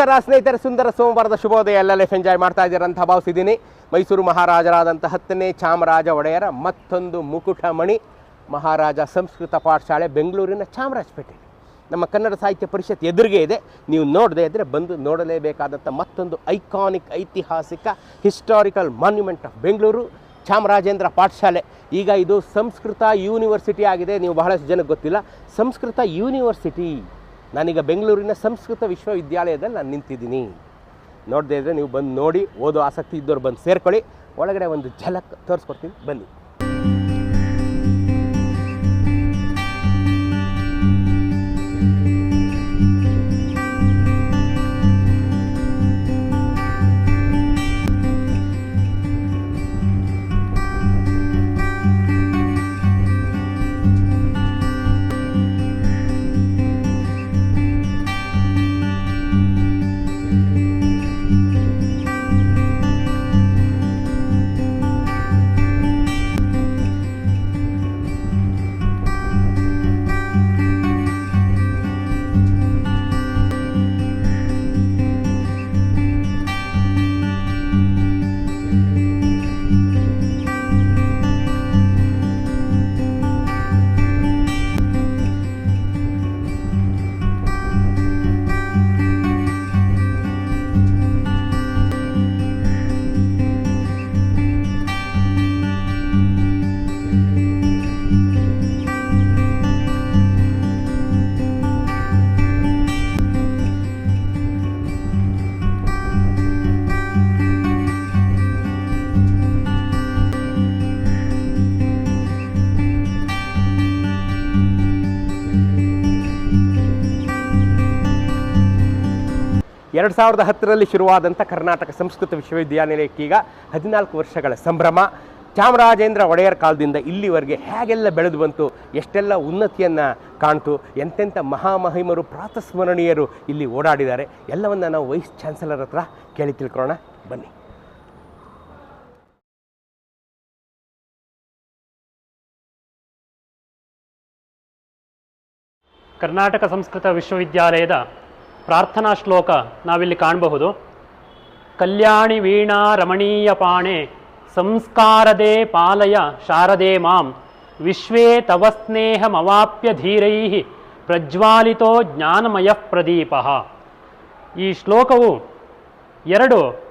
ನಮಸ್ಕಾರ, ಸ್ನೇಹಿತರೆ. ಸುಂದರ ಸೋಮವಾರದ ಶುಭೋದಯ. ಎಲ್ಲ ಲೈಫ್ ಎಂಜಾಯ್ ಮಾಡ್ತಾ ಇದ್ದೀರಂತ ಭಾವಿಸಿದ್ದೀನಿ. ಮೈಸೂರು ಮಹಾರಾಜರಾದಂಥ ಹತ್ತನೇ ಚಾಮರಾಜ ಒಡೆಯರ ಮತ್ತೊಂದು ಮುಕುಟಮಣಿ ಮಹಾರಾಜ ಸಂಸ್ಕೃತ ಪಾಠಶಾಲೆ ಬೆಂಗಳೂರಿನ ಚಾಮರಾಜಪೇಟೆ ನಮ್ಮ ಕನ್ನಡ ಸಾಹಿತ್ಯ ಪರಿಷತ್ ಎದುರಿಗೆ ಇದೆ. ನೀವು ನೋಡದೇ ಇದ್ದರೆ ಬಂದು ನೋಡಲೇಬೇಕಾದಂಥ ಮತ್ತೊಂದು ಐಕಾನಿಕ್, ಐತಿಹಾಸಿಕ, historical monument of Bengaluru Chamarajendra Pathashala. ಈಗ ಇದು ಸಂಸ್ಕೃತ ಯೂನಿವರ್ಸಿಟಿ ಆಗಿದೆ. ನೀವು ಬಹಳಷ್ಟು ಜನಕ್ಕೆ ಗೊತ್ತಿಲ್ಲ. ಸಂಸ್ಕೃತ ಯೂನಿವರ್ಸಿಟಿ. ನಾನೀಗ ಬೆಂಗಳೂರಿನ ಸಂಸ್ಕೃತ ವಿಶ್ವವಿದ್ಯಾಲಯದಲ್ಲಿ ನಾನು ನಿಂತಿದ್ದೀನಿ. ನೋಡದೇ ಇದ್ದರೆ ನೀವು ಬಂದು ನೋಡಿ, ಓದೋ ಆಸಕ್ತಿ ಇದ್ದವ್ರು ಬಂದು ಸೇರ್ಕೊಳ್ಳಿ. ಒಳಗಡೆ ಒಂದು ಝಲಕ್ ತೋರಿಸ್ಕೊಡ್ತೀನಿ. ಬನ್ನಿ. ಎರಡು ಸಾವಿರದ ಹತ್ತರಲ್ಲಿ ಶುರುವಾದಂಥ ಕರ್ನಾಟಕ ಸಂಸ್ಕೃತ ವಿಶ್ವವಿದ್ಯಾನಿಲಯಕ್ಕೀಗ ಹದಿನಾಲ್ಕು ವರ್ಷಗಳ ಸಂಭ್ರಮ. ಚಾಮರಾಜೇಂದ್ರ ಒಡೆಯರ್ ಕಾಲದಿಂದ ಇಲ್ಲಿವರೆಗೆ ಹೇಗೆಲ್ಲ ಬೆಳೆದು ಬಂತು, ಎಷ್ಟೆಲ್ಲ ಉನ್ನತಿಯನ್ನು ಕಾಣ್ತು, ಎಂತೆಂಥ ಮಹಾಮಹಿಮರು, ಪ್ರಾತಸ್ಮರಣೀಯರು ಇಲ್ಲಿ ಓಡಾಡಿದ್ದಾರೆ. ಎಲ್ಲವನ್ನು ನಾವು ವೈಸ್ ಚಾನ್ಸಲರ್ ಹತ್ರ ಕೇಳಿ ತಿಳ್ಕೊಳ್ಳೋಣ. ಬನ್ನಿ. ಕರ್ನಾಟಕ ಸಂಸ್ಕೃತ ವಿಶ್ವವಿದ್ಯಾಲಯದ ಪ್ರಾರ್ಥನಾ ಶ್ಲೋಕ ನಾವಿಲ್ಲಿ ಕಾಣಬಹುದು. ಕಲ್ಯಾಣಿ ವೀಣಾ ರಮಣೀಯ ಪಾಣೆ, ಸಂಸ್ಕಾರದೇ ಪಾಲಯ ಶಾರದೆ ಮಾಂ, ವಿಶ್ವೇ ತವ ಸ್ನೇಹಮವಾಪ್ಯ ಧೀರೈ ಪ್ರಜ್ವಾಲಿತೋ ಜ್ಞಾನಮಯ ಪ್ರದೀಪ. ಈ ಶ್ಲೋಕವು ಎರಡು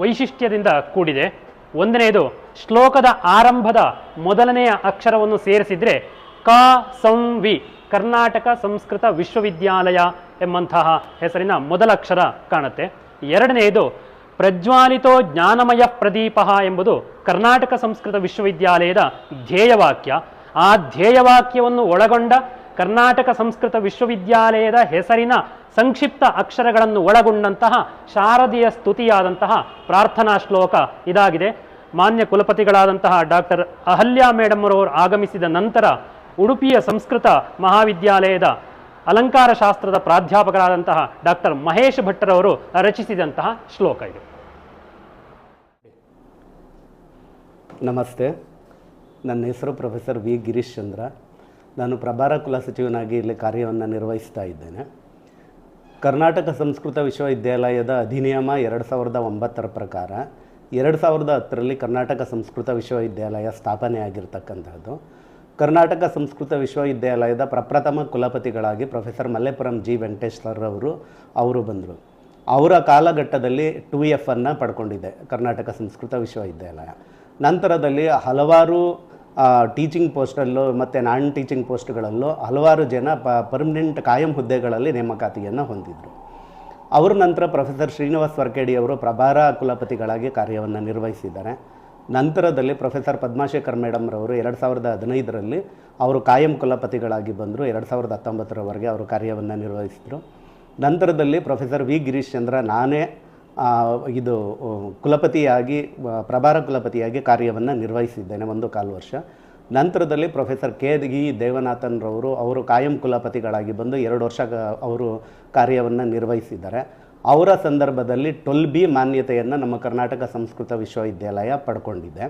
ವೈಶಿಷ್ಟ್ಯದಿಂದ ಕೂಡಿದೆ. ಒಂದನೆಯದು ಶ್ಲೋಕದ ಆರಂಭದ ಮೊದಲನೆಯ ಅಕ್ಷರವನ್ನು ಸೇರಿಸಿದರೆ ಕ, ಸಂ, ವಿ. ಕರ್ನಾಟಕ ಸಂಸ್ಕೃತ ವಿಶ್ವವಿದ್ಯಾಲಯ ಎಂಬಂತಹ ಹೆಸರಿನ ಮೊದಲ ಅಕ್ಷರ ಕಾಣುತ್ತೆ. ಎರಡನೆಯದು, ಪ್ರಜ್ವಾಲಿತೋ ಜ್ಞಾನಮಯ ಪ್ರದೀಪ ಎಂಬುದು ಕರ್ನಾಟಕ ಸಂಸ್ಕೃತ ವಿಶ್ವವಿದ್ಯಾಲಯದ ಧ್ಯೇಯವಾಕ್ಯ. ಆ ಧ್ಯೇಯವಾಕ್ಯವನ್ನು ಒಳಗೊಂಡ ಕರ್ನಾಟಕ ಸಂಸ್ಕೃತ ವಿಶ್ವವಿದ್ಯಾಲಯದ ಹೆಸರಿನ ಸಂಕ್ಷಿಪ್ತ ಅಕ್ಷರಗಳನ್ನು ಒಳಗೊಂಡಂತಹ ಶಾರದೀಯ ಸ್ತುತಿಯಾದಂತಹ ಪ್ರಾರ್ಥನಾ ಶ್ಲೋಕ ಇದಾಗಿದೆ. ಮಾನ್ಯ ಕುಲಪತಿಗಳಾದಂತಹ ಡಾಕ್ಟರ್ ಅಹಲ್ಯಾ ಅವರು ಆಗಮಿಸಿದ ನಂತರ ಉಡುಪಿಯ ಸಂಸ್ಕೃತ ಮಹಾವಿದ್ಯಾಲಯದ ಅಲಂಕಾರ ಶಾಸ್ತ್ರದ ಪ್ರಾಧ್ಯಾಪಕರಾದಂತಹ ಡಾಕ್ಟರ್ ಮಹೇಶ್ ಭಟ್ಟರವರು ರಚಿಸಿದಂತಹ ಶ್ಲೋಕ ಇದು. ನಮಸ್ತೆ. ನನ್ನ ಹೆಸರು ಪ್ರೊಫೆಸರ್ ವಿ. ಗಿರೀಶ್ ಚಂದ್ರ. ನಾನು ಪ್ರಭಾರ ಕುಲಸಚಿವನಾಗಿ ಇಲ್ಲಿ ಕಾರ್ಯವನ್ನು ನಿರ್ವಹಿಸ್ತಾ ಇದ್ದೇನೆ. ಕರ್ನಾಟಕ ಸಂಸ್ಕೃತ ವಿಶ್ವವಿದ್ಯಾಲಯದ ಅಧಿನಿಯಮ ಎರಡು ಸಾವಿರದ ಒಂಬತ್ತರ ಪ್ರಕಾರ ಎರಡು ಸಾವಿರದ ಹತ್ತರಲ್ಲಿ ಕರ್ನಾಟಕ ಸಂಸ್ಕೃತ ವಿಶ್ವವಿದ್ಯಾಲಯ ಸ್ಥಾಪನೆ ಸ್ಥಾಪನೆಯಾಗಿರ್ತಕ್ಕಂಥದ್ದು. ಕರ್ನಾಟಕ ಸಂಸ್ಕೃತ ವಿಶ್ವವಿದ್ಯಾಲಯದ ಪ್ರಪ್ರಥಮ ಕುಲಪತಿಗಳಾಗಿ ಪ್ರೊಫೆಸರ್ ಮಲ್ಲೇಪುರಂ ಜಿ ವೆಂಕಟೇಶ್ ಸರ್ ಅವರು ಅವರು ಬಂದರು. ಅವರ ಕಾಲಘಟ್ಟದಲ್ಲಿ ಟು ಎಫ್ ಅನ್ನು ಪಡ್ಕೊಂಡಿದೆ ಕರ್ನಾಟಕ ಸಂಸ್ಕೃತ ವಿಶ್ವವಿದ್ಯಾಲಯ. ನಂತರದಲ್ಲಿ ಹಲವಾರು ಟೀಚಿಂಗ್ ಪೋಸ್ಟಲ್ಲೂ ಮತ್ತು ನಾನ್ ಟೀಚಿಂಗ್ ಪೋಸ್ಟ್ಗಳಲ್ಲೂ ಹಲವಾರು ಜನ ಪ, ಪರ್ಮನೆಂಟ್ ಕಾಯಂ ಹುದ್ದೆಗಳಲ್ಲಿ ನೇಮಕಾತಿಯನ್ನು ಹೊಂದಿದ್ರು. ಅವರ ನಂತರ ಪ್ರೊಫೆಸರ್ ಶ್ರೀನಿವಾಸ್ ವರ್ಕೇಡಿ ಅವರು ಪ್ರಭಾರ ಕುಲಪತಿಗಳಾಗಿ ಕಾರ್ಯವನ್ನು ನಿರ್ವಹಿಸಿದ್ದಾರೆ. ನಂತರದಲ್ಲಿ ಪ್ರೊಫೆಸರ್ ಪದ್ಮಾಶೇಖರ್ ಮೇಡಮ್ರವರು ಎರಡು ಸಾವಿರದ ಹದಿನೈದರಲ್ಲಿ ಅವರು ಕಾಯಂ ಕುಲಪತಿಗಳಾಗಿ ಬಂದರು. ಎರಡು ಸಾವಿರದ ಹತ್ತೊಂಬತ್ತರವರೆಗೆ ಅವರು ಕಾರ್ಯವನ್ನು ನಿರ್ವಹಿಸಿದರು. ನಂತರದಲ್ಲಿ ಪ್ರೊಫೆಸರ್ ವಿ ಗಿರೀಶ್ ಚಂದ್ರ ನಾನೇ ಇದು ಕುಲಪತಿಯಾಗಿ ಪ್ರಭಾರ ಕುಲಪತಿಯಾಗಿ ಕಾರ್ಯವನ್ನು ನಿರ್ವಹಿಸಿದ್ದೇನೆ ಒಂದು ಕಾಲು ವರ್ಷ. ನಂತರದಲ್ಲಿ ಪ್ರೊಫೆಸರ್ ಕೆ ಇ ದೇವನಾಥನ್ರವರು ಅವರು ಕಾಯಂ ಕುಲಪತಿಗಳಾಗಿ ಬಂದು ಎರಡು ವರ್ಷ ಅವರು ಕಾರ್ಯವನ್ನು ನಿರ್ವಹಿಸಿದ್ದಾರೆ. ಅವರ ಸಂದರ್ಭದಲ್ಲಿ ಟೊಲ್ ಬಿ ಮಾನ್ಯತೆಯನ್ನು ನಮ್ಮ ಕರ್ನಾಟಕ ಸಂಸ್ಕೃತ ವಿಶ್ವವಿದ್ಯಾಲಯ ಪಡ್ಕೊಂಡಿದೆ.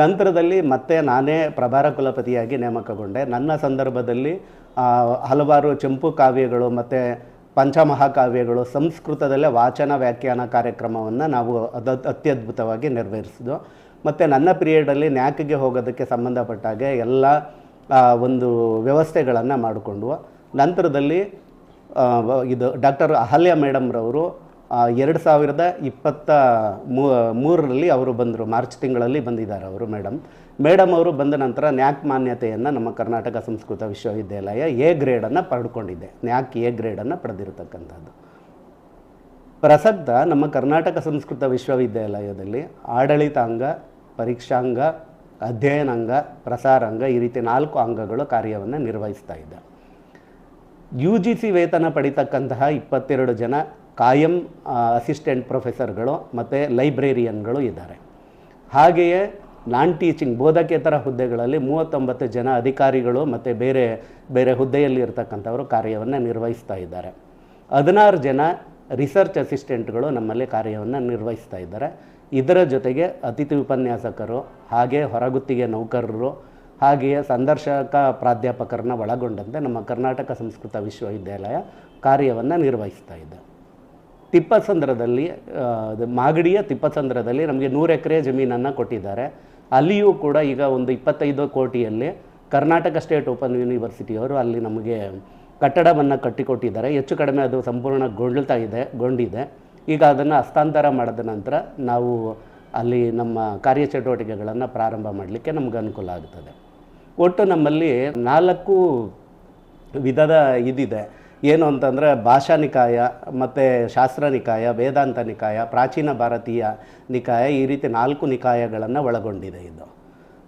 ನಂತರದಲ್ಲಿ ಮತ್ತೆ ನಾನೇ ಪ್ರಭಾರ ಕುಲಪತಿಯಾಗಿ ನೇಮಕಗೊಂಡೆ. ನನ್ನ ಸಂದರ್ಭದಲ್ಲಿ ಹಲವಾರು ಚೆಂಪು ಕಾವ್ಯಗಳು ಮತ್ತು ಪಂಚಮಹಾಕಾವ್ಯಗಳು ಸಂಸ್ಕೃತದಲ್ಲೇ ವಾಚನ ವ್ಯಾಖ್ಯಾನ ಕಾರ್ಯಕ್ರಮವನ್ನು ನಾವು ಅದ, ಅತ್ಯದ್ಭುತವಾಗಿ ನೆರವೇರಿಸಿದ್ವು. ಮತ್ತು ನನ್ನ ಪಿರಿಯಡಲ್ಲಿ ನ್ಯಾಕಿಗೆ ಹೋಗೋದಕ್ಕೆ ಸಂಬಂಧಪಟ್ಟಾಗೆ ಎಲ್ಲ ಒಂದು ವ್ಯವಸ್ಥೆಗಳನ್ನು ಮಾಡಿಕೊಂಡು ನಂತರದಲ್ಲಿ ಇದು ಡಾಕ್ಟರ್ ಅಹಲ್ಯ ಮೇಡಮ್ರವರು ಎರಡು ಸಾವಿರದ ಇಪ್ಪತ್ತ ಮೂರರಲ್ಲಿ ಅವರು ಬಂದರು, ಮಾರ್ಚ್ ತಿಂಗಳಲ್ಲಿ ಬಂದಿದ್ದಾರೆ ಅವರು ಮೇಡಮ್. ಮೇಡಮ್ ಅವರು ಬಂದ ನಂತರ ನ್ಯಾಕ್ ಮಾನ್ಯತೆಯನ್ನು ನಮ್ಮ ಕರ್ನಾಟಕ ಸಂಸ್ಕೃತ ವಿಶ್ವವಿದ್ಯಾಲಯ ಎ ಗ್ರೇಡನ್ನು ಪಡ್ಕೊಂಡಿದೆ. ನ್ಯಾಕ್ ಎ ಗ್ರೇಡನ್ನು ಪಡೆದಿರತಕ್ಕಂಥದ್ದು. ಪ್ರಸಕ್ತ ನಮ್ಮ ಕರ್ನಾಟಕ ಸಂಸ್ಕೃತ ವಿಶ್ವವಿದ್ಯಾಲಯದಲ್ಲಿ ಆಡಳಿತಾಂಗ, ಪರೀಕ್ಷಾಂಗ, ಅಧ್ಯಯನಾಂಗ, ಪ್ರಸಾರಾಂಗ ಈ ರೀತಿ ನಾಲ್ಕು ಅಂಗಗಳು ಕಾರ್ಯವನ್ನು ನಿರ್ವಹಿಸ್ತಾ ಇದೆ ಯು ಜಿ ಸಿ ವೇತನ ಪಡಿತಕ್ಕಂತಹ ಇಪ್ಪತ್ತೆರಡು ಜನ ಕಾಯಂ ಅಸಿಸ್ಟೆಂಟ್ ಪ್ರೊಫೆಸರ್ಗಳು ಮತ್ತು ಲೈಬ್ರೇರಿಯನ್ಗಳು ಇದ್ದಾರೆ. ಹಾಗೆಯೇ ನಾನ್ ಟೀಚಿಂಗ್ ಬೋಧಕೇತರ ಹುದ್ದೆಗಳಲ್ಲಿ ಮೂವತ್ತೊಂಬತ್ತು ಜನ ಅಧಿಕಾರಿಗಳು ಮತ್ತು ಬೇರೆ ಬೇರೆ ಹುದ್ದೆಯಲ್ಲಿ ಇರ್ತಕ್ಕಂಥವರು ಕಾರ್ಯವನ್ನು ನಿರ್ವಹಿಸ್ತಾ ಇದ್ದಾರೆ. ಹದಿನಾರು ಜನ ರಿಸರ್ಚ್ ಅಸಿಸ್ಟೆಂಟ್ಗಳು ನಮ್ಮಲ್ಲಿ ಕಾರ್ಯವನ್ನು ನಿರ್ವಹಿಸ್ತಾ ಇದ್ದಾರೆ. ಇದರ ಜೊತೆಗೆ ಅತಿಥಿ ಉಪನ್ಯಾಸಕರು ಹಾಗೆ ಹೊರಗುತ್ತಿಗೆ ನೌಕರರು ಹಾಗೆಯೇ ಸಂದರ್ಶಕ ಪ್ರಾಧ್ಯಾಪಕರನ್ನ ಒಳಗೊಂಡಂತೆ ನಮ್ಮ ಕರ್ನಾಟಕ ಸಂಸ್ಕೃತ ವಿಶ್ವವಿದ್ಯಾಲಯ ಕಾರ್ಯವನ್ನು ನಿರ್ವಹಿಸ್ತಾ ಇದೆ. ತಿಪ್ಪಸಂದ್ರದಲ್ಲಿ ಮಾಗಡಿಯ ತಿಪ್ಪಸಂದ್ರದಲ್ಲಿ ನಮಗೆ ನೂರು ಎಕರೆ ಜಮೀನನ್ನು ಕೊಟ್ಟಿದ್ದಾರೆ. ಅಲ್ಲಿಯೂ ಕೂಡ ಈಗ ಒಂದು ಇಪ್ಪತ್ತೈದು ಕೋಟಿಯಲ್ಲಿ ಕರ್ನಾಟಕ ಸ್ಟೇಟ್ ಓಪನ್ ಯೂನಿವರ್ಸಿಟಿಯವರು ಅಲ್ಲಿ ನಮಗೆ ಕಟ್ಟಡವನ್ನು ಕಟ್ಟಿಕೊಟ್ಟಿದ್ದಾರೆ. ಹೆಚ್ಚು ಕಡಿಮೆ ಅದು ಸಂಪೂರ್ಣ ಸಂಪೂರ್ಣಗೊಳ್ತಾ ಇದೆ, ಗೊಂಡಿದೆ. ಈಗ ಅದನ್ನು ಹಸ್ತಾಂತರ ಮಾಡಿದ ನಂತರ ನಾವು ಅಲ್ಲಿ ನಮ್ಮ ಕಾರ್ಯಚಟುವಟಿಕೆಗಳನ್ನು ಪ್ರಾರಂಭ ಮಾಡಲಿಕ್ಕೆ ನಮ್ಗೆ ಅನುಕೂಲ ಆಗ್ತದೆ. ಒಟ್ಟು ನಮ್ಮಲ್ಲಿ ನಾಲ್ಕು ವಿಧದ ಇದಿದೆ. ಏನು ಅಂತಂದರೆ ಭಾಷಾ ನಿಕಾಯ ಮತ್ತು ಶಾಸ್ತ್ರ ನಿಕಾಯ, ವೇದಾಂತ ನಿಕಾಯ, ಪ್ರಾಚೀನ ಭಾರತೀಯ ನಿಕಾಯ ಈ ರೀತಿ ನಾಲ್ಕು ನಿಕಾಯಗಳನ್ನು ಒಳಗೊಂಡಿದೆ ಇದು.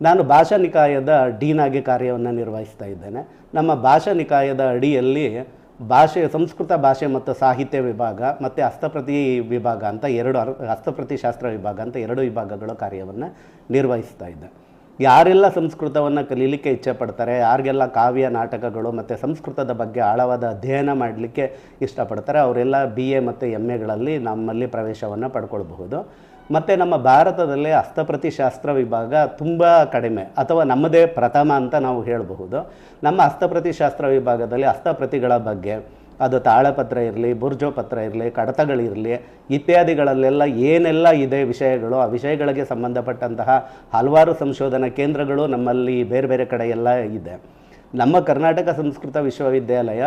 ನಾನು ಭಾಷಾ ನಿಕಾಯದ ಡೀನಾಗಿ ಕಾರ್ಯವನ್ನು ನಿರ್ವಹಿಸ್ತಾ ಇದ್ದೇನೆ. ನಮ್ಮ ಭಾಷಾ ನಿಕಾಯದ ಅಡಿಯಲ್ಲಿ ಭಾಷೆ, ಸಂಸ್ಕೃತ ಭಾಷೆ ಮತ್ತು ಸಾಹಿತ್ಯ ವಿಭಾಗ ಮತ್ತು ಹಸ್ತಪ್ರತಿ ವಿಭಾಗ ಅಂತ ಎರಡು ಅರ್- ಹಸ್ತಪ್ರತಿ ಶಾಸ್ತ್ರ ವಿಭಾಗ ಅಂತ ಎರಡು ವಿಭಾಗಗಳ ಕಾರ್ಯವನ್ನು ನಿರ್ವಹಿಸ್ತಾ ಇದ್ದೆ. ಯಾರೆಲ್ಲ ಸಂಸ್ಕೃತವನ್ನು ಕಲೀಲಿಕ್ಕೆ ಇಚ್ಛೆ ಪಡ್ತಾರೆ ಯಾರಿಗೆಲ್ಲ ಕಾವ್ಯ ನಾಟಕಗಳು ಮತ್ತು ಸಂಸ್ಕೃತದ ಬಗ್ಗೆ ಆಳವಾದ ಅಧ್ಯಯನ ಮಾಡಲಿಕ್ಕೆ ಇಷ್ಟಪಡ್ತಾರೆ, ಅವರೆಲ್ಲ ಬಿ ಎ ಮತ್ತು ಎಂ ಎಗಳಲ್ಲಿ ನಮ್ಮಲ್ಲಿ ಪ್ರವೇಶವನ್ನು ಪಡ್ಕೊಳ್ಬಹುದು. ಮತ್ತು ನಮ್ಮ ಭಾರತದಲ್ಲಿ ಹಸ್ತಪ್ರತಿ ಶಾಸ್ತ್ರ ವಿಭಾಗ ತುಂಬ ಕಡಿಮೆ, ಅಥವಾ ನಮ್ಮದೇ ಪ್ರಥಮ ಅಂತ ನಾವು ಹೇಳಬಹುದು. ನಮ್ಮ ಹಸ್ತಪ್ರತಿ ಶಾಸ್ತ್ರ ವಿಭಾಗದಲ್ಲಿ ಹಸ್ತಪ್ರತಿಗಳ ಬಗ್ಗೆ ಅದು ತಾಳಪತ್ರ ಇರಲಿ, ಬುರ್ಜೋ ಪತ್ರ ಇರಲಿ ಕಡತಗಳಿರಲಿ ಇತ್ಯಾದಿಗಳಲ್ಲೆಲ್ಲ ಏನೆಲ್ಲ ಇದೆ ವಿಷಯಗಳು, ಆ ವಿಷಯಗಳಿಗೆ ಸಂಬಂಧಪಟ್ಟಂತಹ ಹಲವಾರು ಸಂಶೋಧನಾ ಕೇಂದ್ರಗಳು ನಮ್ಮಲ್ಲಿ ಬೇರೆ ಬೇರೆ ಕಡೆ ಎಲ್ಲ ಇದೆ. ನಮ್ಮ ಕರ್ನಾಟಕ ಸಂಸ್ಕೃತ ವಿಶ್ವವಿದ್ಯಾಲಯ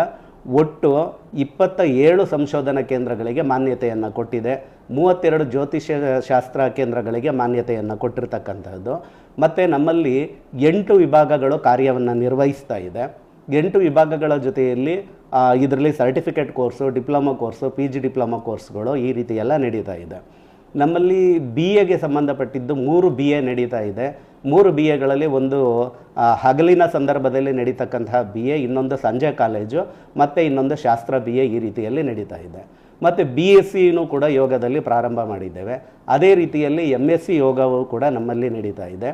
ಒಟ್ಟು ಇಪ್ಪತ್ತ ಏಳು ಸಂಶೋಧನಾ ಕೇಂದ್ರಗಳಿಗೆ ಮಾನ್ಯತೆಯನ್ನು ಕೊಟ್ಟಿದೆ. ಮೂವತ್ತೆರಡು ಜ್ಯೋತಿಷ್ಯ ಶಾಸ್ತ್ರ ಕೇಂದ್ರಗಳಿಗೆ ಮಾನ್ಯತೆಯನ್ನು ಕೊಟ್ಟಿರ್ತಕ್ಕಂಥದ್ದು. ಮತ್ತು ನಮ್ಮಲ್ಲಿ ಎಂಟು ವಿಭಾಗಗಳು ಕಾರ್ಯವನ್ನು ನಿರ್ವಹಿಸ್ತಾ ಇದೆ. ಎಂಟು ವಿಭಾಗಗಳ ಜೊತೆಯಲ್ಲಿ ಇದರಲ್ಲಿ certificate course diploma course P G diploma ಕೋರ್ಸ್ಗಳು ಈ ರೀತಿ ಎಲ್ಲ ನಡೀತಾ ಇದೆ. ನಮ್ಮಲ್ಲಿ ಬಿ ಎಗೆ ಸಂಬಂಧಪಟ್ಟಿದ್ದು ಮೂರು ಬಿ ಎ ನಡೀತಾ ಇದೆ. ಮೂರು ಬಿ ಎಗಳಲ್ಲಿ ಒಂದು ಹಗಲಿನ ಸಂದರ್ಭದಲ್ಲಿ ನಡೀತಕ್ಕಂತಹ ಬಿ ಎ ಇನ್ನೊಂದು ಸಂಜೆ ಕಾಲೇಜು, ಮತ್ತು ಇನ್ನೊಂದು ಶಾಸ್ತ್ರ ಬಿ ಎ ಈ ರೀತಿಯಲ್ಲಿ ನಡೀತಾ ಇದೆ. ಮತ್ತು ಬಿ ಎಸ್ ಸಿನೂ ಕೂಡ ಯೋಗದಲ್ಲಿ ಪ್ರಾರಂಭ ಮಾಡಿದ್ದೇವೆ. ಅದೇ ರೀತಿಯಲ್ಲಿ ಎಂ ಎಸ್ ಸಿ ಯೋಗವು ಕೂಡ ನಮ್ಮಲ್ಲಿ ನಡೀತಾ ಇದೆ.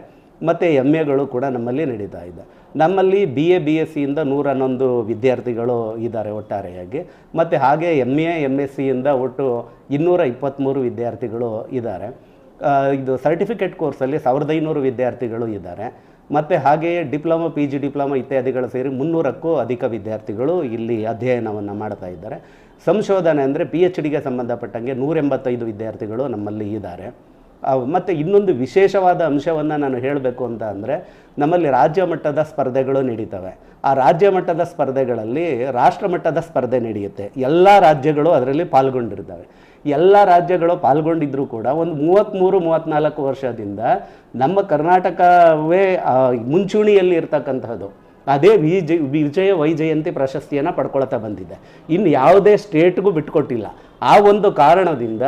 ಮತ್ತು ಎಂ ಎಗಳು ಕೂಡ ನಮ್ಮಲ್ಲಿ ನಡೀತಾ ಇದೆ. ನಮ್ಮಲ್ಲಿ ಬಿ ಎ ಬಿ ಎಸ್ ಸಿಯಿಂದ ನೂರ ಹನ್ನೊಂದು ವಿದ್ಯಾರ್ಥಿಗಳು ಇದ್ದಾರೆ ಒಟ್ಟಾರೆಯಾಗಿ. ಮತ್ತು ಹಾಗೆ ಎಂ ಎ ಎಂ ಎಸ್ ಸಿಯಿಂದ ಒಟ್ಟು ಇನ್ನೂರ ಇಪ್ಪತ್ತ್ಮೂರು ವಿದ್ಯಾರ್ಥಿಗಳು ಇದ್ದಾರೆ. ಇದು ಸರ್ಟಿಫಿಕೇಟ್ ಕೋರ್ಸಲ್ಲಿ ಸಾವಿರದ ಐನೂರು ವಿದ್ಯಾರ್ಥಿಗಳು ಇದ್ದಾರೆ. ಮತ್ತು ಹಾಗೆಯೇ ಡಿಪ್ಲೊಮಾ ಪಿ ಜಿ ಡಿಪ್ಲೊಮಾ ಇತ್ಯಾದಿಗಳು ಸೇರಿ ಮುನ್ನೂರಕ್ಕೂ ಅಧಿಕ ವಿದ್ಯಾರ್ಥಿಗಳು ಇಲ್ಲಿ ಅಧ್ಯಯನವನ್ನು ಮಾಡ್ತಾ ಇದ್ದಾರೆ. ಸಂಶೋಧನೆ ಅಂದರೆ ಪಿ ಎಚ್ ಡಿಗೆ ಸಂಬಂಧಪಟ್ಟಂಗೆ ನೂರೆಂಬತ್ತೈದು ವಿದ್ಯಾರ್ಥಿಗಳು ನಮ್ಮಲ್ಲಿ ಇದ್ದಾರೆ. ಮತ್ತು ಇನ್ನೊಂದು ವಿಶೇಷವಾದ ಅಂಶವನ್ನು ನಾನು ಹೇಳಬೇಕು ಅಂತ ಅಂದರೆ ನಮ್ಮಲ್ಲಿ ರಾಜ್ಯ ಮಟ್ಟದ ಸ್ಪರ್ಧೆಗಳು ನಡೀತವೆ. ಆ ರಾಜ್ಯ ಮಟ್ಟದ ಸ್ಪರ್ಧೆಗಳಲ್ಲಿ ರಾಷ್ಟ್ರ ಮಟ್ಟದ ಸ್ಪರ್ಧೆ ನಡೆಯುತ್ತೆ. ಎಲ್ಲ ರಾಜ್ಯಗಳು ಅದರಲ್ಲಿ ಪಾಲ್ಗೊಂಡಿರ್ತವೆ. ಎಲ್ಲ ರಾಜ್ಯಗಳು ಪಾಲ್ಗೊಂಡಿದ್ರೂ ಕೂಡ ಒಂದು ಮೂವತ್ತ್ಮೂರು ಮೂವತ್ತ್ನಾಲ್ಕು ವರ್ಷದಿಂದ ನಮ್ಮ ಕರ್ನಾಟಕವೇ ಮುಂಚೂಣಿಯಲ್ಲಿ ಇರ್ತಕ್ಕಂಥದ್ದು ಅದೇ ವಿಜಯ ವಿಜಯ ವೈಜಯಂತಿ ಪ್ರಶಸ್ತಿಯನ್ನು ಪಡ್ಕೊಳ್ತಾ ಬಂದಿದೆ. ಇನ್ನು ಯಾವುದೇ ಸ್ಟೇಟ್ಗೂ ಬಿಟ್ಕೊಟ್ಟಿಲ್ಲ. ಆ ಒಂದು ಕಾರಣದಿಂದ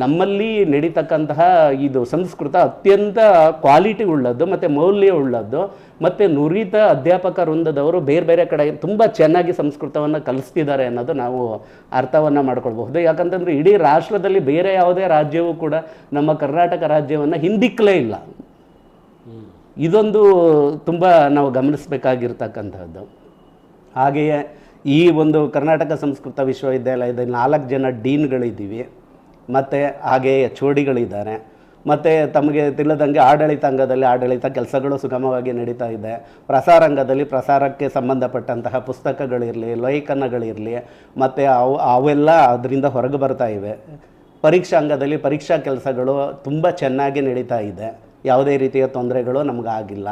ನಮ್ಮಲ್ಲಿ ನಡೀತಕ್ಕಂತಹ ಇದು ಸಂಸ್ಕೃತ ಅತ್ಯಂತ ಕ್ವಾಲಿಟಿ ಉಳ್ಳದ್ದು, ಮತ್ತು ಮೌಲ್ಯ ಉಳ್ಳದ್ದು, ಮತ್ತು ನುರಿತ ಅಧ್ಯಾಪಕ ವೃಂದದವರು ಬೇರೆ ಬೇರೆ ಕಡೆ ತುಂಬ ಚೆನ್ನಾಗಿ ಸಂಸ್ಕೃತವನ್ನು ಕಲಿಸ್ತಿದ್ದಾರೆ ಅನ್ನೋದು ನಾವು ಅರ್ಥವನ್ನು ಮಾಡ್ಕೊಳ್ಬಹುದು. ಯಾಕಂತಂದರೆ ಇಡೀ ರಾಷ್ಟ್ರದಲ್ಲಿ ಬೇರೆ ಯಾವುದೇ ರಾಜ್ಯವೂ ಕೂಡ ನಮ್ಮ ಕರ್ನಾಟಕ ರಾಜ್ಯವನ್ನು ಹಿಂದಿಕ್ಕಲೇ ಇಲ್ಲ. ಇದೊಂದು ತುಂಬ ನಾವು ಗಮನಿಸಬೇಕಾಗಿರ್ತಕ್ಕಂಥದ್ದು. ಹಾಗೆಯೇ ಈ ಒಂದು ಕರ್ನಾಟಕ ಸಂಸ್ಕೃತ ವಿಶ್ವವಿದ್ಯಾಲಯದಲ್ಲಿ ನಾಲ್ಕು ಜನ ಡೀನ್ಗಳಿದ್ದೀವಿ. ಮತ್ತು ಹಾಗೆ ಎಚ್ ಡಿಗಳಿದ್ದಾರೆ ಮತ್ತು ತಮಗೆ ತಿಳಿದಂಗೆ ಆಡಳಿತಾಂಗದಲ್ಲಿ ಆಡಳಿತ ಕೆಲಸಗಳು ಸುಗಮವಾಗಿ ನಡೀತಾ ಇದೆ. ಪ್ರಸಾರಂಗದಲ್ಲಿ ಪ್ರಸಾರಕ್ಕೆ ಸಂಬಂಧಪಟ್ಟಂತಹ ಪುಸ್ತಕಗಳಿರಲಿ, ಲೇಖನಗಳಿರಲಿ, ಮತ್ತು ಅವು, ಅವೆಲ್ಲ ಅದರಿಂದ ಹೊರಗೆ ಬರ್ತಾ ಇವೆ. ಪರೀಕ್ಷಾಂಗದಲ್ಲಿ ಪರೀಕ್ಷಾ ಕೆಲಸಗಳು ತುಂಬ ಚೆನ್ನಾಗಿ ನಡೀತಾ ಇದೆ. ಯಾವುದೇ ರೀತಿಯ ತೊಂದರೆಗಳು ನಮಗಾಗಿಲ್ಲ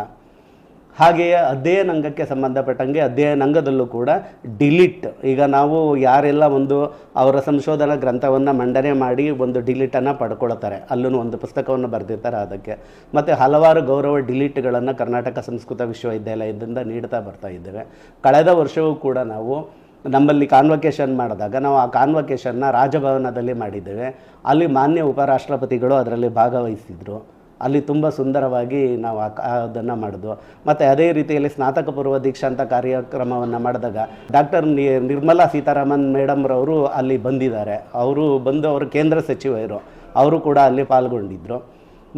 ಹಾಗೆಯೇ ಅಧ್ಯಯನ ಅಂಗಕ್ಕೆ ಸಂಬಂಧಪಟ್ಟಂಗೆ ಅಧ್ಯಯನ ಅಂಗದಲ್ಲೂ ಕೂಡ ಡಿಲಿಟ್. ಈಗ ನಾವು ಯಾರೆಲ್ಲ ಒಂದು ಅವರ ಸಂಶೋಧನಾ ಗ್ರಂಥವನ್ನು ಮಂಡನೆ ಮಾಡಿ ಒಂದು ಡಿಲಿಟನ್ನು ಪಡ್ಕೊಳ್ತಾರೆ. ಅಲ್ಲೂ ಒಂದು ಪುಸ್ತಕವನ್ನು ಬರೆದಿರ್ತಾರೆ ಅದಕ್ಕೆ. ಮತ್ತು ಹಲವಾರು ಗೌರವ ಡಿಲಿಟ್ಗಳನ್ನು ಕರ್ನಾಟಕ ಸಂಸ್ಕೃತ ವಿಶ್ವವಿದ್ಯಾಲಯದಿಂದ ನೀಡ್ತಾ ಬರ್ತಾ ಇದ್ದೇವೆ. ಕಳೆದ ವರ್ಷವೂ ಕೂಡ ನಾವು ನಮ್ಮಲ್ಲಿ ಕಾನ್ವಕೇಶನ್ ಮಾಡಿದಾಗ ನಾವು ಆ ಕಾನ್ವಕೇಶನ್ನ ರಾಜಭವನದಲ್ಲಿ ಮಾಡಿದ್ದೇವೆ. ಅಲ್ಲಿ ಮಾನ್ಯ ಉಪರಾಷ್ಟ್ರಪತಿಗಳು ಅದರಲ್ಲಿ ಭಾಗವಹಿಸಿದರು. ಅಲ್ಲಿ ತುಂಬ ಸುಂದರವಾಗಿ ನಾವು ಅದನ್ನು ಮಾಡಿದ್ವು ಮತ್ತು ಅದೇ ರೀತಿಯಲ್ಲಿ ಸ್ನಾತಕ ಪೂರ್ವ ದೀಕ್ಷಾಂತ ಕಾರ್ಯಕ್ರಮವನ್ನು ಮಾಡಿದಾಗ ಡಾಕ್ಟರ್ ನಿರ್ಮಲಾ ಸೀತಾರಾಮನ್ ಮೇಡಮ್ರವರು ಅಲ್ಲಿ ಬಂದಿದ್ದಾರೆ. ಅವರು ಬಂದು ಅವರು ಕೇಂದ್ರ ಸಚಿವರು ಅವರು ಕೂಡ ಅಲ್ಲಿ ಪಾಲ್ಗೊಂಡಿದ್ದರು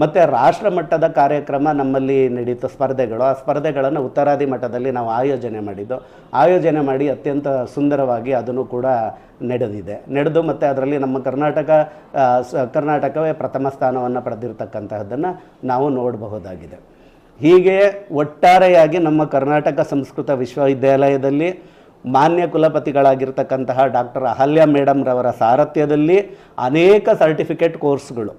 ಮತ್ತು ರಾಷ್ಟ್ರ ಮಟ್ಟದ ಕಾರ್ಯಕ್ರಮ ನಮ್ಮಲ್ಲಿ ನಡೀತು ಸ್ಪರ್ಧೆಗಳು. ಆ ಸ್ಪರ್ಧೆಗಳನ್ನು ಉತ್ತರಾದಿ ಮಟ್ಟದಲ್ಲಿ ನಾವು ಆಯೋಜನೆ ಮಾಡಿದ್ದು. ಆಯೋಜನೆ ಮಾಡಿ ಅತ್ಯಂತ ಸುಂದರವಾಗಿ ಅದನ್ನು ಕೂಡ ನಡೆದಿದೆ. ನಡೆದು ಮತ್ತು ಅದರಲ್ಲಿ ನಮ್ಮ ಕರ್ನಾಟಕ ಕರ್ನಾಟಕವೇ ಪ್ರಥಮ ಸ್ಥಾನವನ್ನು ಪಡೆದಿರ್ತಕ್ಕಂತಹದ್ದನ್ನು ನಾವು ನೋಡಬಹುದಾಗಿದೆ. ಹೀಗೆ ಒಟ್ಟಾರೆಯಾಗಿ ನಮ್ಮ ಕರ್ನಾಟಕ ಸಂಸ್ಕೃತ ವಿಶ್ವವಿದ್ಯಾಲಯದಲ್ಲಿ ಮಾನ್ಯ ಕುಲಪತಿಗಳಾಗಿರ್ತಕ್ಕಂತಹ ಡಾಕ್ಟರ್ ಅಹಲ್ಯ ಮೇಡಮ್ರವರ ಸಾರಥ್ಯದಲ್ಲಿ ಅನೇಕ ಸರ್ಟಿಫಿಕೇಟ್ ಕೋರ್ಸ್ಗಳು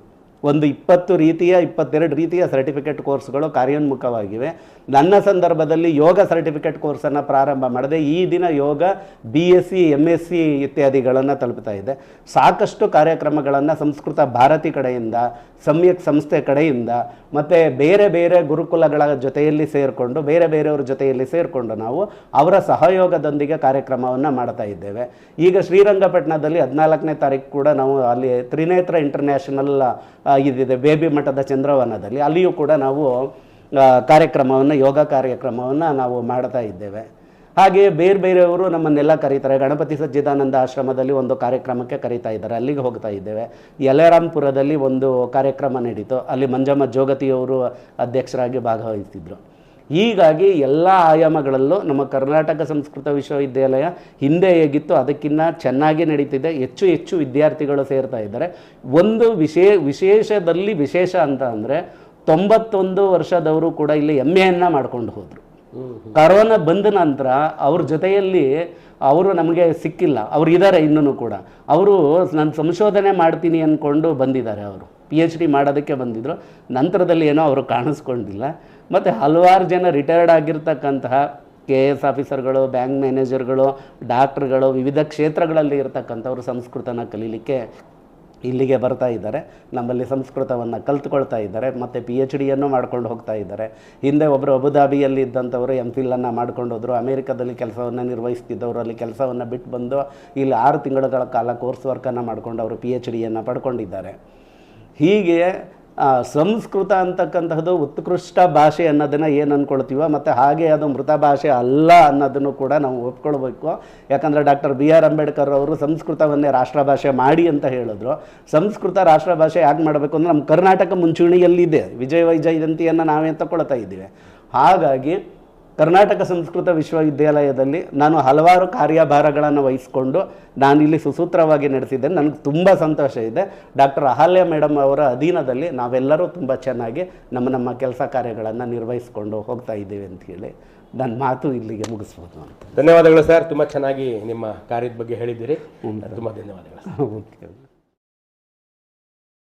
ಒಂದು ಇಪ್ಪತ್ತು ರೀತಿಯ, ಇಪ್ಪತ್ತೆರಡು ರೀತಿಯ ಸರ್ಟಿಫಿಕೇಟ್ ಕೋರ್ಸ್ಗಳು ಕಾರ್ಯೋನ್ಮುಖವಾಗಿವೆ. ನನ್ನ ಸಂದರ್ಭದಲ್ಲಿ ಯೋಗ ಸರ್ಟಿಫಿಕೇಟ್ ಕೋರ್ಸನ್ನು ಪ್ರಾರಂಭ ಮಾಡಿದೆ ಈ ದಿನ yoga B S C M S C ಇತ್ಯಾದಿಗಳನ್ನು ತಲುಪ್ತಾ ಇದೆ. ಸಾಕಷ್ಟು ಕಾರ್ಯಕ್ರಮಗಳನ್ನು ಸಂಸ್ಕೃತ ಭಾರತಿ ಕಡೆಯಿಂದ, ಸಮ್ಯಕ್ ಸಂಸ್ಥೆ ಕಡೆಯಿಂದ, ಮತ್ತು ಬೇರೆ ಬೇರೆ ಗುರುಕುಲಗಳ ಜೊತೆಯಲ್ಲಿ ಸೇರಿಕೊಂಡು, ಬೇರೆ ಬೇರೆಯವ್ರ ಜೊತೆಯಲ್ಲಿ ಸೇರಿಕೊಂಡು ನಾವು ಅವರ ಸಹಯೋಗದೊಂದಿಗೆ ಕಾರ್ಯಕ್ರಮವನ್ನು ಮಾಡ್ತಾ ಇದ್ದೇವೆ. ಈಗ ಶ್ರೀರಂಗಪಟ್ಟಣದಲ್ಲಿ ಹದಿನಾಲ್ಕನೇ ತಾರೀಕು ಕೂಡ ನಾವು ಅಲ್ಲಿ ತ್ರಿನೇತ್ರ ಇಂಟರ್ನ್ಯಾಷನಲ್ ಇದಿದೆ, ಬೇಬಿ ಮಠದ ಚಂದ್ರವನದಲ್ಲಿ. ಅಲ್ಲಿಯೂ ಕೂಡ ನಾವು ಕಾರ್ಯಕ್ರಮವನ್ನು, ಯೋಗ ಕಾರ್ಯಕ್ರಮವನ್ನು ನಾವು ಮಾಡ್ತಾ ಇದ್ದೇವೆ. ಹಾಗೆಯೇ ಬೇರೆ ಬೇರೆಯವರು ನಮ್ಮನ್ನೆಲ್ಲ ಕರೀತಾರೆ. ಗಣಪತಿ ಸಜ್ಜಿದಾನಂದ ಆಶ್ರಮದಲ್ಲಿ ಒಂದು ಕಾರ್ಯಕ್ರಮಕ್ಕೆ ಕರೀತಾ ಇದ್ದಾರೆ. ಅಲ್ಲಿಗೆ ಹೋಗ್ತಾ ಇದ್ದೇವೆ. ಯಲರಾಮ್ಪುರದಲ್ಲಿ ಒಂದು ಕಾರ್ಯಕ್ರಮ ನಡೀತು. ಅಲ್ಲಿ ಮಂಜಮ್ಮ ಜೋಗತಿಯವರು ಅಧ್ಯಕ್ಷರಾಗಿ ಭಾಗವಹಿಸಿದ್ರು. ಹೀಗಾಗಿ ಎಲ್ಲ ಆಯಾಮಗಳಲ್ಲೂ ನಮ್ಮ ಕರ್ನಾಟಕ ಸಂಸ್ಕೃತ ವಿಶ್ವವಿದ್ಯಾಲಯ ಹಿಂದೆ ಹೇಗಿತ್ತು ಅದಕ್ಕಿಂತ ಚೆನ್ನಾಗಿ ನಡೀತಿದೆ. ಹೆಚ್ಚು ಹೆಚ್ಚು ವಿದ್ಯಾರ್ಥಿಗಳು ಸೇರ್ತಾ ಇದ್ದಾರೆ. ಒಂದು ವಿಶೇ ವಿಶೇಷದಲ್ಲಿ ವಿಶೇಷ ಅಂತ ಅಂದರೆ ತೊಂಬತ್ತೊಂದು ವರ್ಷದವರು ಕೂಡ ಇಲ್ಲಿ ಎಂ ಎನ್ನ ಮಾಡ್ಕೊಂಡು ಹೋದರು. ಕರೋನಾ ಬಂದ ನಂತರ ಅವ್ರ ಜೊತೆಯಲ್ಲಿ ಅವರು ನಮಗೆ ಸಿಕ್ಕಿಲ್ಲ. ಅವ್ರು ಇದ್ದಾರೆ ಇನ್ನೂ ಕೂಡ. ಅವರು ನಾನು ಸಂಶೋಧನೆ ಮಾಡ್ತೀನಿ ಅಂದ್ಕೊಂಡು ಬಂದಿದ್ದಾರೆ ಅವರು. ಪಿ ಎಚ್ ಡಿ ಮಾಡೋದಕ್ಕೆ ಬಂದಿದ್ದರು ನಂತರದಲ್ಲಿ ಏನೋ ಅವರು ಕಾಣಿಸ್ಕೊಂಡಿಲ್ಲ. ಮತ್ತು ಹಲವಾರು ಜನ ರಿಟೈರ್ಡ್ ಆಗಿರ್ತಕ್ಕಂತಹ ಕೆ ಎಸ್ ಆಫೀಸರ್ಗಳು ಬ್ಯಾಂಕ್ ಮ್ಯಾನೇಜರ್ಗಳು ಡಾಕ್ಟ್ರುಗಳು ವಿವಿಧ ಕ್ಷೇತ್ರಗಳಲ್ಲಿ ಇರತಕ್ಕಂಥವ್ರು ಸಂಸ್ಕೃತನ ಕಲೀಲಿಕ್ಕೆ ಇಲ್ಲಿಗೆ ಬರ್ತಾ ಇದ್ದಾರೆ. ನಮ್ಮಲ್ಲಿ ಸಂಸ್ಕೃತವನ್ನು ಕಲ್ತ್ಕೊಳ್ತಾ ಇದ್ದಾರೆ. ಮತ್ತು ಪಿ ಎಚ್ ಡಿಯನ್ನು ಮಾಡ್ಕೊಂಡು ಹೋಗ್ತಾ ಇದ್ದಾರೆ. ಹಿಂದೆ ಒಬ್ಬರು ಅಬುದಾಬಿಯಲ್ಲಿ ಇದ್ದಂಥವರು ಎಂ ಫಿಲ್ಲನ್ನು ಮಾಡ್ಕೊಂಡು ಹೋದರು. ಅಮೇರಿಕಾದಲ್ಲಿ ಕೆಲಸವನ್ನು ನಿರ್ವಹಿಸ್ತಿದ್ದವರು. ಅಲ್ಲಿ ಕೆಲಸವನ್ನು ಬಿಟ್ಟು ಬಂದು ಇಲ್ಲಿ ಆರು ತಿಂಗಳುಗಳ ಕಾಲ ಕೋರ್ಸ್ ವರ್ಕನ್ನು ಮಾಡ್ಕೊಂಡು ಅವರು ಪಿ ಎಚ್ ಡಿಯನ್ನು ಪಡ್ಕೊಂಡಿದ್ದಾರೆ. ಹೀಗೆ ಸಂಸ್ಕೃತ ಅಂತಕ್ಕಂತಹದ್ದು ಉತ್ಕೃಷ್ಟ ಭಾಷೆ ಅನ್ನೋದನ್ನು ಏನು ಅಂದ್ಕೊಳ್ತೀವೋ ಮತ್ತು ಹಾಗೆ ಅದು ಮೃತ ಭಾಷೆ ಅಲ್ಲ ಅನ್ನೋದನ್ನು ಕೂಡ ನಾವು ಒಪ್ಕೊಳ್ಬೇಕು. ಯಾಕಂದರೆ ಡಾಕ್ಟರ್ ಬಿ ಆರ್ ಅಂಬೇಡ್ಕರ್ ಅವರು ಸಂಸ್ಕೃತವನ್ನೇ ರಾಷ್ಟ್ರಭಾಷೆ ಮಾಡಿ ಅಂತ ಹೇಳಿದ್ರು. ಸಂಸ್ಕೃತ ರಾಷ್ಟ್ರಭಾಷೆ ಯಾಕೆ ಮಾಡಬೇಕು ಅಂದರೆ ನಮ್ಮ ಕರ್ನಾಟಕ ಮುಂಚೂಣಿಯಲ್ಲಿದೆ. ವಿಜಯ ವೈಜಯಂತಿಯನ್ನು ನಾವೇ ತಗೊಳ್ತಾ ಇದ್ದೀವಿ. ಹಾಗಾಗಿ ಕರ್ನಾಟಕ ಸಂಸ್ಕೃತ ವಿಶ್ವವಿದ್ಯಾಲಯದಲ್ಲಿ ನಾನು ಹಲವಾರು ಕಾರ್ಯಭಾರಗಳನ್ನು ವಹಿಸಿಕೊಂಡು ಇಲ್ಲಿ ಸುಸೂತ್ರವಾಗಿ ನಡೆಸಿದ್ದೇನೆ. ನನಗೆ ತುಂಬ ಸಂತೋಷ ಇದೆ. ಡಾಕ್ಟರ್ ಅಹಲ್ಯ ಮೇಡಮ್ ಅವರ ಅಧೀನದಲ್ಲಿ ನಾವೆಲ್ಲರೂ ತುಂಬ ಚೆನ್ನಾಗಿ ನಮ್ಮ ನಮ್ಮ ಕೆಲಸ ಕಾರ್ಯಗಳನ್ನು ನಿರ್ವಹಿಸಿಕೊಂಡು ಹೋಗ್ತಾ ಇದ್ದೀವಿ ಅಂತ ಹೇಳಿ ನನ್ನ ಮಾತು ಇಲ್ಲಿಗೆ ಮುಗಿಸ್ಬೋದು ಅಂತ. ಧನ್ಯವಾದಗಳು ಸರ್. ತುಂಬ ಚೆನ್ನಾಗಿ ನಿಮ್ಮ ಕಾರ್ಯದ ಬಗ್ಗೆ ಹೇಳಿದ್ದೀರಿ. ತುಂಬ ಧನ್ಯವಾದಗಳು ಓಕೆ.